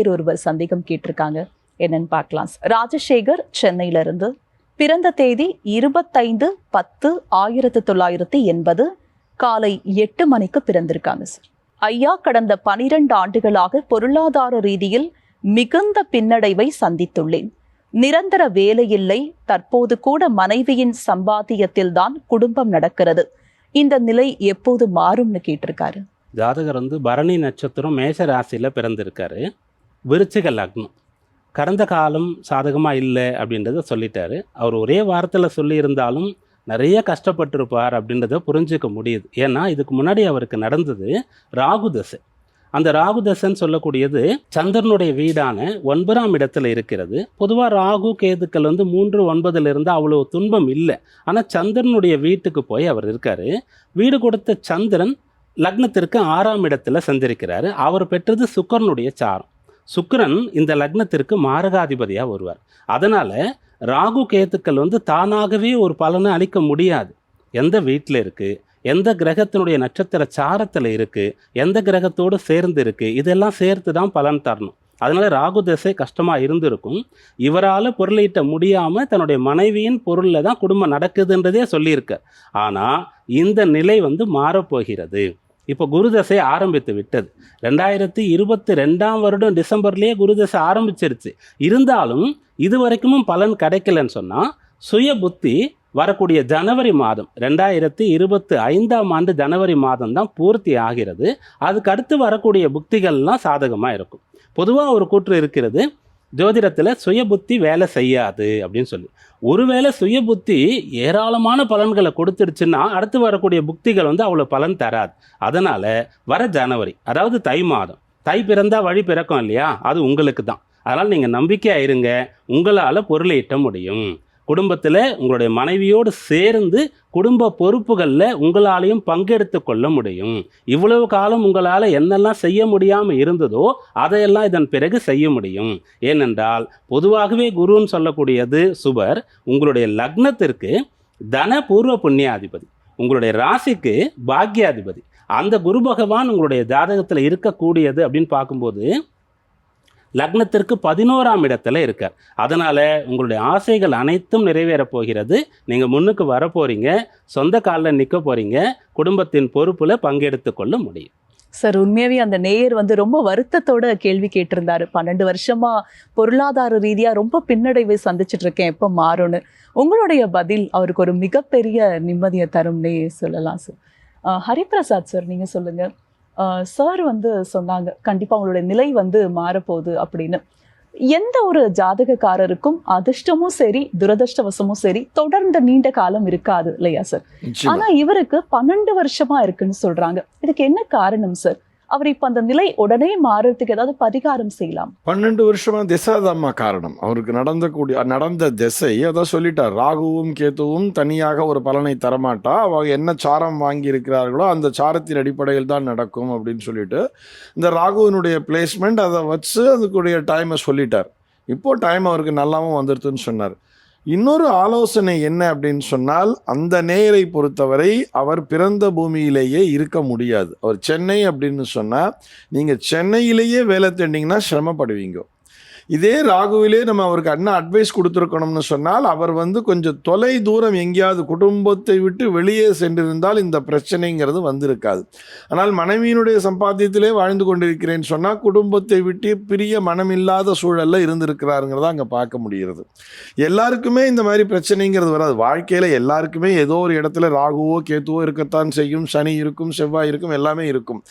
வேறு ஒருவர் சந்தேகம் கேட்டிருக்காங்க. என்னன்னு பார்க்கலாம். ராஜசேகர் சென்னையில இருந்து பிறந்த தேதி இருபத்தைந்து பத்து ஆயிரத்தி தொள்ளாயிரத்தி எண்பது. காலை எட்டு மணிக்கு பிறந்திருக்காங்க சார். ஐயா கடந்த பனிரெண்டு ஆண்டுகளாக பொருளாதார ரீதியில் மிகுந்த பின்னடைவை சந்தித்துள்ளேன். நிரந்தர வேலையில்லை தற்போது கூட மனைவியின் சம்பாத்தியத்தில்தான் குடும்பம் நடக்கிறது. இந்த நிலை எப்போது மாறும்னு கேட்டிருக்காரு? ஜாதகர் வந்து பரணி நட்சத்திரம் மேஷ ராசியில் பிறந்திருக்காரு. விருச்சிக லக்னம் கடந்த காலம் சாதகமாக இல்லை அப்படின்றத சொல்லிட்டாரு. அவர் ஒரே வாரத்தில் சொல்லியிருந்தாலும் நிறைய கஷ்டப்பட்டிருப்பார் அப்படின்றத புரிஞ்சுக்க முடியுது. ஏன்னா இதுக்கு முன்னாடி அவருக்கு நடந்தது ராகு தசை. அந்த ராகு தசைன்னு சொல்லக்கூடியது சந்திரனுடைய வீடான ஒன்பதாம் இடத்துல இருக்கிறது. பொதுவாக ராகு கேதுக்கள் வந்து மூன்று ஒன்பதுல இருந்து அவ்வளோ துன்பம் இல்லை. ஆனால் சந்திரனுடைய வீட்டுக்கு போய் அவர் இருக்காரு. வீடு கொடுத்த சந்திரன் லக்னத்திற்கு ஆறாம் இடத்துல சந்திருக்கிறாரு அவர் பெற்றது சுக்கரனுடைய சாரம். சுக்கரன் இந்த லக்னத்திற்கு மாரகாதிபதியாக வருவார். அதனால் ராகு கேத்துக்கள் வந்து தானாகவே ஒரு பலனை அளிக்க முடியாது. எந்த வீட்டில் இருக்குது எந்த கிரகத்தினுடைய நட்சத்திர சாரத்தில் இருக்குது எந்த கிரகத்தோடு சேர்ந்து இருக்குது இதெல்லாம் சேர்த்து தான் பலன் தரணும். அதனால் ராகு தசை கஷ்டமாக இருந்திருக்கும். இவரால் பொருளீட்ட முடியாமல் தன்னுடைய மனைவியின் பொருளில் தான் குடும்பம் நடக்குதுன்றதே சொல்லியிருக்க ஆனால் இந்த நிலை வந்து மாறப்போகிறது. இப்போ குருதசை ஆரம்பித்து விட்டது. ரெண்டாயிரத்தி இருபத்தி ரெண்டாம் வருடம் டிசம்பர்லேயே குருதசை ஆரம்பிச்சிருச்சு. இருந்தாலும் இது வரைக்கும் பலன் கிடைக்கலன்னு சொன்னால் சுய புத்தி வரக்கூடிய ஜனவரி மாதம் ரெண்டாயிரத்தி இருபத்தி ஐந்தாம் ஆண்டு ஜனவரி மாதம் தான் பூர்த்தி ஆகிறது. அதுக்கு அடுத்து வரக்கூடிய புக்திகள்லாம் சாதகமாக இருக்கும். பொதுவாக ஒரு கூற்று இருக்கிறது ஜோதிடத்தில் சுய புத்தி வேலை செய்யாது அப்படின்னு சொல்லி. ஒருவேளை சுய புத்தி ஏராளமான பலன்களை கொடுத்துருச்சுன்னா அடுத்து வரக்கூடிய புக்திகள் வந்து அவ்வளோ பலன் தராது. அதனால் வர ஜனவரி அதாவது தை மாதம் தை பிறந்தால் வழி பிறக்கும் இல்லையா? அது உங்களுக்கு தான் அதனால் நீங்கள் நம்பிக்கையாக இருங்க. உங்களால் பொருளை ஈட்ட முடியும். குடும்பத்தில் உங்களுடைய மனைவியோடு சேர்ந்து குடும்ப பொறுப்புகளில் உங்களாலையும் பங்கெடுத்து கொள்ள முடியும். இவ்வளவு காலம் உங்களால் என்னெல்லாம் செய்ய முடியாமல் இருந்ததோ அதையெல்லாம் இதன் பிறகு செய்ய முடியும். ஏனென்றால் பொதுவாகவே குருன்னு சொல்லக்கூடியது சுபர் உங்களுடைய லக்னத்திற்கு தன பூர்வ புண்ணியாதிபதி உங்களுடைய ராசிக்கு பாக்யாதிபதி. அந்த குரு பகவான் உங்களுடைய ஜாதகத்தில் இருக்கக்கூடியது அப்படின்னு பார்க்கும்போது லக்னத்திற்கு பதினோராம் இடத்துல இருக்கார். அதனால் உங்களுடைய ஆசைகள் அனைத்தும் நிறைவேறப் போகிறது. நீங்கள் முன்னுக்கு வர போகிறீங்க சொந்த காலில் நிற்க போகிறீங்க குடும்பத்தின் பொறுப்பில் பங்கெடுத்து கொள்ள முடியும். சார் உண்மையாவே அந்த நேயர் வந்து ரொம்ப வருத்தத்தோட கேள்வி கேட்டிருந்தாரு. பன்னெண்டு வருஷமா பொருளாதார ரீதியா ரொம்ப பின்னடைவை சந்திச்சுட்டு இருக்கேன். எப்போ மாறும்னு. உங்களுடைய பதில் அவருக்கு ஒரு மிகப்பெரிய நிம்மதியை தரும்னே சொல்லலாம் சார். ஹரிபிரசாத் சார் நீங்க சொல்லுங்க. சார் வந்து சொன்னாங்க கண்டிப்பா உங்களுடைய நிலை வந்து மாறப்போகுது அப்படின்னு. எந்த ஒரு ஜாதகக்காரருக்கும் அதிர்ஷ்டமும் சரி துரதிர்ஷ்டவசமும் சரி தொடர்ந்து நீண்ட காலம் இருக்காது இல்லையா சார். ஆனா இவருக்கு பன்னெண்டு வருஷமா இருக்குன்னு சொல்றாங்க. இதுக்கு என்ன காரணம் சார் அவர் இப்ப அந்த நிலை உடனே மாறுறதுக்கு ஏதாவது பரிகாரம் செய்யலாம். பன்னெண்டு வருஷமா திசாதாம்மா காரணம். அவருக்கு நடந்த கூடிய நடந்த திசை அதான் சொல்லிட்டார். ராகுவும் கேத்துவும் தனியாக ஒரு பலனை தரமாட்டா? அவங்க என்ன சாரம் வாங்கி இருக்கிறார்களோ அந்த சாரத்தின் அடிப்படையில் தான் நடக்கும் அப்படின்னு சொல்லிட்டு இந்த ராகுவினுடைய பிளேஸ்மெண்ட் அதை வச்சு அதுக்குடைய டைமை சொல்லிட்டார். இப்போ டைம் அவருக்கு நல்லாவும் வந்துருதுன்னு சொன்னார். இன்னொரு ஆலோசனை என்ன அப்படின்னு சொன்னால் அந்த நேரை பொறுத்தவரை அவர் பிறந்த பூமியிலேயே இருக்க முடியாது. அவர் சென்னை அப்படின்னு சொன்னால் நீங்கள் சென்னையிலேயே வேலை தேடிங்கன்னா சிரமப்படுவீங்க. இதே ராகுவிலே நம்ம அவருக்கு அண்ணா அட்வைஸ் கொடுத்துருக்கணும்னு சொன்னால் அவர் வந்து கொஞ்சம் தொலை தூரம் எங்கேயாவது குடும்பத்தை விட்டு வெளியே சென்றிருந்தால் இந்த பிரச்சனைங்கிறது வந்திருக்காது. ஆனால் மனைவியினுடைய சம்பாத்தியத்திலே வாழ்ந்து கொண்டிருக்கிறேன்னு சொன்னால் குடும்பத்தை விட்டு பிரிய மனமில்லாத சூழலில் இருந்திருக்கிறாருங்கிறத அங்கே பார்க்க முடிகிறது. எல்லாருக்குமே இந்த மாதிரி பிரச்சனைங்கிறது வராது. வாழ்க்கையில் எல்லாருக்குமே ஏதோ ஒரு இடத்துல ராகுவோ கேத்துவோ இருக்கத்தான் செய்யும். சனி இருக்கும் செவ்வாய் இருக்கும் எல்லாமே இருக்கும்.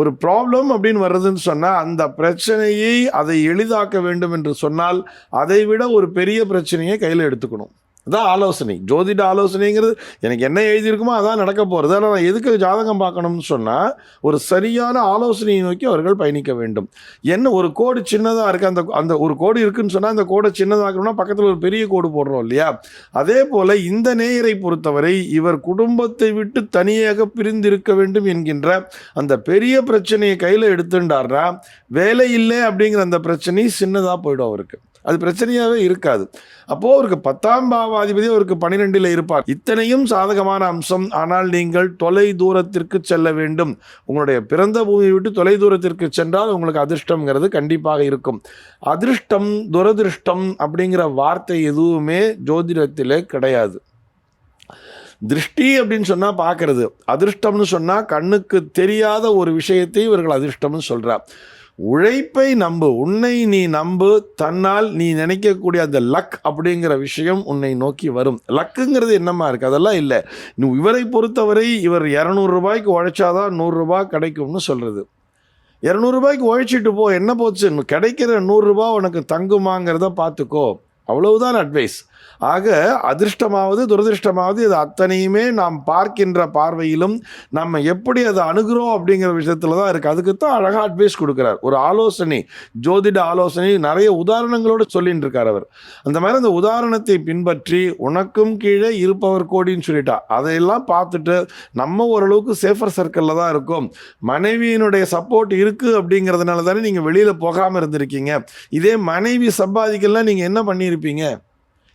ஒரு ப்ராப்ளம் அப்படின்னு வர்றதுன்னு சொன்னால் அந்த பிரச்சனையை அதை எளிதாக்க வேண்டும் என்று சொன்னால் அதை விட ஒரு பெரிய பிரச்சனையை கையில் எடுத்துக்கணும். இதான் ஆலோசனை. ஜோதிட ஆலோசனைங்கிறது எனக்கு என்ன எழுதியிருக்குமோ அதான் நடக்க போகிறது ஆனால் நான் எதுக்கு ஜாதகம் பார்க்கணும்னு சொன்னால் ஒரு சரியான ஆலோசனையை நோக்கி அவர்கள் பயணிக்க வேண்டும். என்ன ஒரு கோடு சின்னதாக இருக்குது அந்த அந்த ஒரு கோடு இருக்குதுன்னு சொன்னால் அந்த கோடை சின்னதாக்கணும்னா பக்கத்தில் ஒரு பெரிய கோடு போடுறோம் இல்லையா? அதே போல் இந்த நேயரை பொறுத்தவரை இவர் குடும்பத்தை விட்டு தனியாக பிரிந்திருக்க வேண்டும் என்கின்ற அந்த பெரிய பிரச்சனையை கையில் எடுத்துட்டார்னா வேலை இல்லை அப்படிங்கிற அந்த பிரச்சனை சின்னதாக போயிடும் அவருக்கு. அது பிரச்சனையாகவே இருக்காது. அப்போது அவருக்கு பத்தாம் பாவாதிபதி அவருக்கு பன்னிரெண்டில் இருப்பார். இத்தனையும் சாதகமான அம்சம். ஆனால் நீங்கள் தொலை தூரத்திற்கு செல்ல வேண்டும். உங்களுடைய பிறந்த பூமியை விட்டு தொலை தூரத்திற்கு சென்றால் உங்களுக்கு அதிர்ஷ்டம்ங்கிறது கண்டிப்பாக இருக்கும். அதிர்ஷ்டம் துரதிருஷ்டம் அப்படிங்கிற வார்த்தை எதுவுமே ஜோதிடத்திலே கிடையாது. திருஷ்டி அப்படின்னு சொன்னால் பார்க்கறது. அதிர்ஷ்டம்னு சொன்னால் கண்ணுக்கு தெரியாத ஒரு விஷயத்தை இவர்கள் அதிர்ஷ்டம்னு சொல்கிறார் உழைப்பை நம்பு உன்னை நீ நம்பு தன்னால் நீ நினைக்கக்கூடிய அந்த லக் அப்படிங்கிற விஷயம் உன்னை நோக்கி வரும். லக்குங்கிறது என்னமா இருக்குது அதெல்லாம் இல்லை. நீ இவரை பொறுத்தவரை இவர் இரநூறுபாய்க்கு உழைச்சாதான் நூறுரூபா கிடைக்கும்னு சொல்கிறது இரநூறுபாய்க்கு உழைச்சிட்டு போ என்ன போச்சு? கிடைக்கிற நூறுரூபா உனக்கு தங்குமாங்கிறத பார்த்துக்கோ. அவ்வளவுதான் அட்வைஸ் ஆக அதிர்ஷ்டமாவது துரதிர்ஷ்டமாவது இது அத்தனையுமே நாம் பார்க்கின்ற பார்வையிலும் நம்ம எப்படி அதை அணுகிறோம் அப்படிங்கிற விஷயத்தில் தான் இருக்குது அதுக்கு தான் அழகாக அட்வைஸ் கொடுக்குறார். ஒரு ஆலோசனை ஜோதிட ஆலோசனை நிறைய உதாரணங்களோடு சொல்லிட்டு இருக்கார் அவர். அந்த மாதிரி அந்த உதாரணத்தை பின்பற்றி உனக்கும் கீழே இருப்பவர் கோடின்னு சொல்லிட்டா. அதையெல்லாம் பார்த்துட்டு நம்ம ஓரளவுக்கு சேஃபர் சர்க்கிளில் தான் இருக்கும். மனைவியினுடைய சப்போர்ட் இருக்குது அப்படிங்கிறதுனால தானே நீங்கள் வெளியில் போகாமல் இருந்திருக்கீங்க. இதே மனைவி சம்பாதிக்கலாம் நீங்கள் என்ன பண்ணியிருப்பீங்க?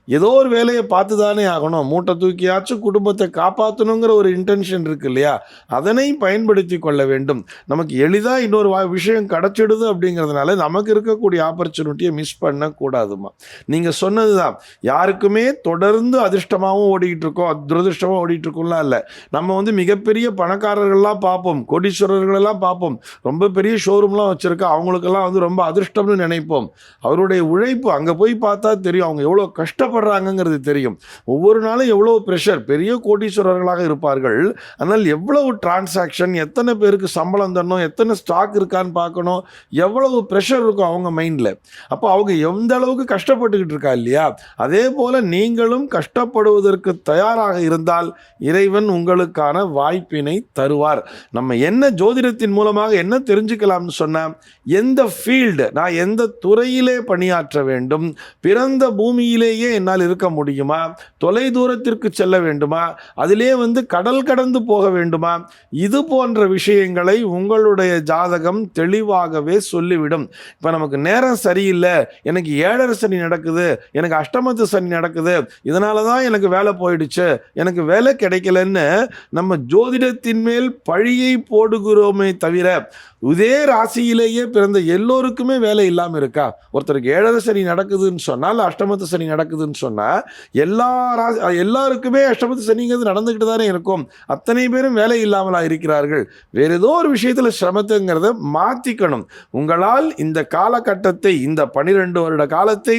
ஏதோ ஒரு வேலையை பார்த்து தானே ஆகணும். மூட்டை தூக்கியாச்சும் குடும்பத்தை காப்பாற்றணுங்கிற ஒரு இன்டென்ஷன் இருக்கு இல்லையா? அதனை பயன்படுத்தி கொள்ள வேண்டும். நமக்கு எளிதாக இன்னொரு வா- விஷயம் கிடச்சிடுது அப்படிங்கிறதுனால நமக்கு இருக்கக்கூடிய ஆப்பர்ச்சுனிட்டியை மிஸ் பண்ணக்கூடாதுமா நீங்கள் சொன்னது தான் யாருக்குமே தொடர்ந்து அதிர்ஷ்டமாகவும் ஓடிக்கிட்டு இருக்கோம். துரதிருஷ்டமாக ஓடிட்டு இருக்கோம்லாம் இல்லை. நம்ம வந்து மிகப்பெரிய பணக்காரர்கள்லாம் பார்ப்போம். கோடீஸ்வரர்களெல்லாம் பார்ப்போம். ரொம்ப பெரிய ஷோரூம்லாம் வச்சுருக்கா அவங்களுக்கெல்லாம் வந்து ரொம்ப அதிர்ஷ்டம்னு நினைப்போம். அவருடைய உழைப்பு அங்கே போய் பார்த்தா தெரியும். அவங்க எவ்வளோ கஷ்டப்படுறாங்கங்கிறது தெரியும். ஒவ்வொரு நாளும் எவ்வளோ ப்ரெஷர் பெரிய கோடீஸ்வரர்களாக இருப்பார்கள். ஆனால் எவ்வளவு டிரான்சாக்ஷன் எத்தனை பேருக்கு சம்பளம் தரணும் எத்தனை ஸ்டாக் இருக்கான்னு பார்க்கணும் எவ்வளவு ப்ரெஷர் இருக்கும் அவங்க மைண்டில் அப்போ அவங்க எந்த அளவுக்கு கஷ்டப்பட்டுக்கிட்டு இருக்கா இல்லையா? அதே போல் நீங்களும் கஷ்டப்படுவதற்கு தயாராக இருந்தால் இறைவன் உங்களுக்கான வாய்ப்பினை தருவார். நம்ம என்ன ஜோதிடத்தின் மூலமாக என்ன தெரிஞ்சுக்கலாம்னு சொன்னால் எந்த ஃபீல்டு நான் எந்த துறையிலே பணியாற்ற வேண்டும் பிறந்த பூமியிலேயே என்னால் இருக்க முடியுமா? தொலை தூரத்திற்கு செல்ல வேண்டுமா? அதிலே வந்து கடல் கடந்து போக வேண்டுமா? இது போன்ற விஷயங்களை உங்களுடைய ஜாதகம் தெளிவாகவே சொல்லிவிடும். இப்போ நமக்கு நேரம் சரியில்லை. எனக்கு ஏழரை சனி நடக்குது. எனக்கு அஷ்டமத்து சனி நடக்குது. இதனால தான் எனக்கு வேலை போயிடுச்சு. எனக்கு வேலை கிடைக்கலன்னு நம்ம ஜோதிடத்தின் மேல் பழியை போடுகிறோமே தவிர இதே ராசியிலேயே பிறந்த எல்லோருக்குமே வேலை இல்லாமல் இருக்கா? ஒருத்தருக்கு ஏழரை சனி நடக்குதுன்னு சொன்னால் அஷ்டமத்து சனி நடக்குதுன்னு சொன்னால் எல்லா ராசி எல்லாருக்குமே அஷ்டமத்து சனிங்கிறது நடந்துக்கிட்டு தானே இருக்கும். அத்தனை பேரும் வேலை இல்லாமலா இருக்கிறார்கள். வேறு ஏதோ ஒரு விஷயத்தில் சிரமத்துங்கிறத மாற்றிக்கணும் உங்களால் இந்த காலகட்டத்தை இந்த பனிரெண்டு வருட காலத்தை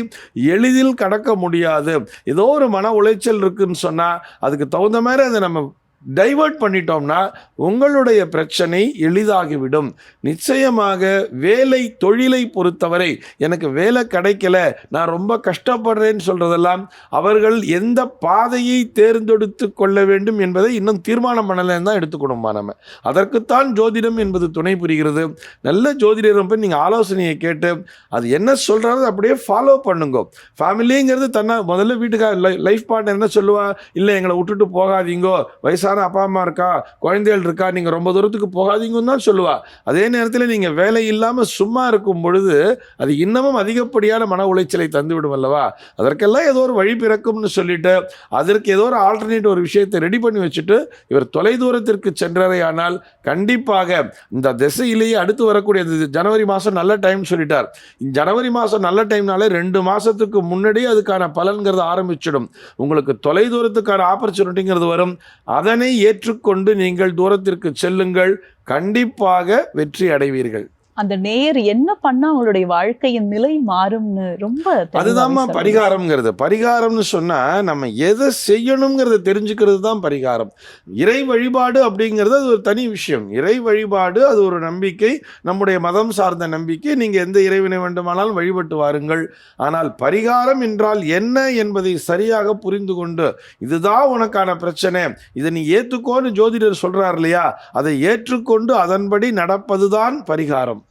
எளிதில் கடக்க முடியாது. ஏதோ ஒரு மன உளைச்சல் இருக்குன்னு சொன்னால் அதுக்கு தகுந்த மாதிரி அதை நம்ம டைவர்ட் பண்ணிட்டோம்னா உங்களுடைய பிரச்சனை எளிதாகிவிடும். நிச்சயமாக வேலை தொழிலை பொறுத்தவரை எனக்கு வேலை கிடைக்கல நான் ரொம்ப கஷ்டப்படுறேன்னு சொல்கிறதெல்லாம் அவர்கள் எந்த பாதையை தேர்ந்தெடுத்து கொள்ள வேண்டும் என்பதை இன்னும் தீர்மானம் பண்ணலைன்னு தான் எடுத்துக்கணுமா நம்ம அதற்குத்தான் ஜோதிடம் என்பது துணை புரிகிறது. நல்ல ஜோதிடரும் போய் நீங்கள் ஆலோசனையை கேட்டு அது என்ன சொல்கிறாரோ அப்படியே ஃபாலோ பண்ணுங்க. ஃபேமிலிங்கிறது தன்னை முதல்ல வீட்டுக்கார லைஃப் பார்ட்னர் என்ன சொல்லுவா? இல்லை எங்களை விட்டுட்டு போகாதீங்கோ. வயசாக வயசான அப்பா அம்மா இருக்கா குழந்தைகள் இருக்கா நீங்கள் ரொம்ப தூரத்துக்கு போகாதீங்கன்னு தான் சொல்லுவா. அதே நேரத்தில் நீங்கள் வேலை இல்லாமல் சும்மா இருக்கும் பொழுது அது இன்னமும் அதிகப்படியான மன உளைச்சலை தந்துவிடும் அல்லவா? அதற்கெல்லாம் ஏதோ ஒரு வழி பிறக்கும்னு சொல்லிட்டு அதற்கு ஏதோ ஒரு ஆல்டர்னேட் ஒரு விஷயத்தை ரெடி பண்ணி வச்சுட்டு இவர் தொலைதூரத்திற்கு சென்றரை ஆனால் கண்டிப்பாக இந்த திசையிலேயே அடுத்து வரக்கூடிய ஜனவரி மாதம் நல்ல டைம் சொல்லிட்டார். ஜனவரி மாதம் நல்ல டைம்னாலே ரெண்டு மாதத்துக்கு முன்னாடியே அதுக்கான பலன்கிறது ஆரம்பிச்சிடும். உங்களுக்கு தொலைதூரத்துக்கான ஆப்பர்ச்சுனிட்டிங்கிறது வரும். அதனை ஏற்றுக்கொண்டு நீங்கள் தூரத்திற்கு செல்லுங்கள். கண்டிப்பாக வெற்றி அடைவீர்கள். அந்த நேயர் என்ன பண்ணா அவங்களுடைய வாழ்க்கையின் நிலை மாறும்னு ரொம்ப சொன்னீங்க. பரிகாரம்ங்கிறது. பரிகாரம்னு சொன்னா நம்ம எதை செய்யணுங்கிறத தெரிஞ்சுக்கிறது தான் பரிகாரம். இறை வழிபாடு அப்படிங்கிறது அது ஒரு தனி விஷயம். இறை வழிபாடு அது ஒரு நம்பிக்கை. நம்முடைய மதம் சார்ந்த நம்பிக்கை. நீங்க எந்த இறைவனை வேண்டுமானாலும் வழிபட்டு வாருங்கள். ஆனால் பரிகாரம் என்றால் என்ன என்பதை சரியாக புரிந்து கொண்டு இதுதான் உனக்கான பிரச்சனை. இதை நீ ஏத்துக்கோன்னு ஜோதிடர் சொல்றார் இல்லையா? அதை ஏற்றுக்கொண்டு அதன்படி நடப்பதுதான் பரிகாரம்.